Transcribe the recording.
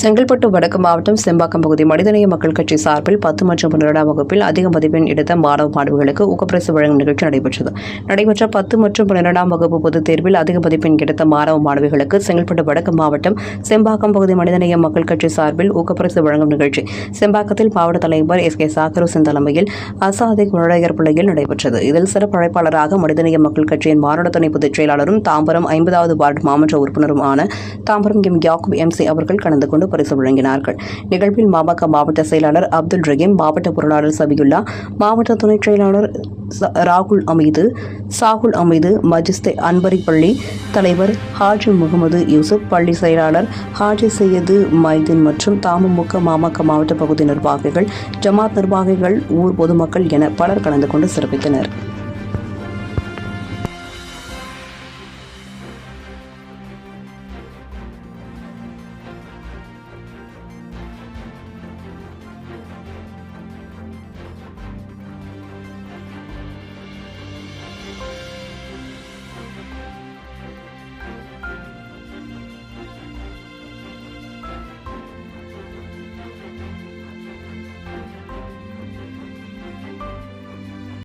செங்கல்பட்டு வடக்கு மாவட்டம் செம்பாக்கம் பகுதி மனிதநேய மக்கள் கட்சி சார்பில் பத்து மற்றும் பன்னிரெண்டாம் வகுப்பில் அதிக மதிப்பெண் எடுத்த மாணவ மாணவிகளுக்கு ஊக்கப்பரிசு வழங்கும் நிகழ்ச்சி நடைபெற்றது. நடைபெற்ற பத்து மற்றும் பன்னிரெண்டாம் வகுப்பு பொதுத் தேர்வில் அதிக மதிப்பெண் எடுத்த மாணவ மாணவிகளுக்கு செங்கல்பட்டு வடக்கு மாவட்டம் செம்பாக்கம் பகுதி மனிதநேய மக்கள் கட்சி சார்பில் ஊக்கப்பரிசு வழங்கும் நிகழ்ச்சி செம்பாக்கத்தில் மாவட்ட தலைவர் எஸ். கே. சாக்கரோசன் தலைமையில் அசாதிக் முரடையர் பிள்ளையில் நடைபெற்றது. இதில் சிறப்பு அழைப்பாளராக மனிதநேய மக்கள் கட்சியின் மாநில துணை பொதுச் செயலாளரும் தாம்பரம் ஐம்பதாவது வார்டு மாமன்ற உறுப்பினரும் ஆன தாம்பரம் எம். யாக்கூப் எம்சி அவர்கள் கலந்து கொண்டு பரிசு வழங்கினார்கள். நிகழ்வில் மாமக மாவட்ட செயலாளர் அப்துல் ரஹீம் மாவட்ட பொருளாளர் சபியுல்லா மாவட்ட துணைச் செயலாளர் ராகுல் அமீது சாகுல் அமீது மஜிஸ்தே அன்பரி பள்ளி தலைவர் ஹாஜி முகமது யூசுப் பள்ளி செயலாளர் ஹாஜி சையது மைதீன் மற்றும் தமுமுக மாமக மாவட்ட பகுதி நிர்வாகிகள் ஜமாத் நிர்வாகிகள் ஊர் பொதுமக்கள் என பலர் கலந்து கொண்டு சிறப்பித்தனர்.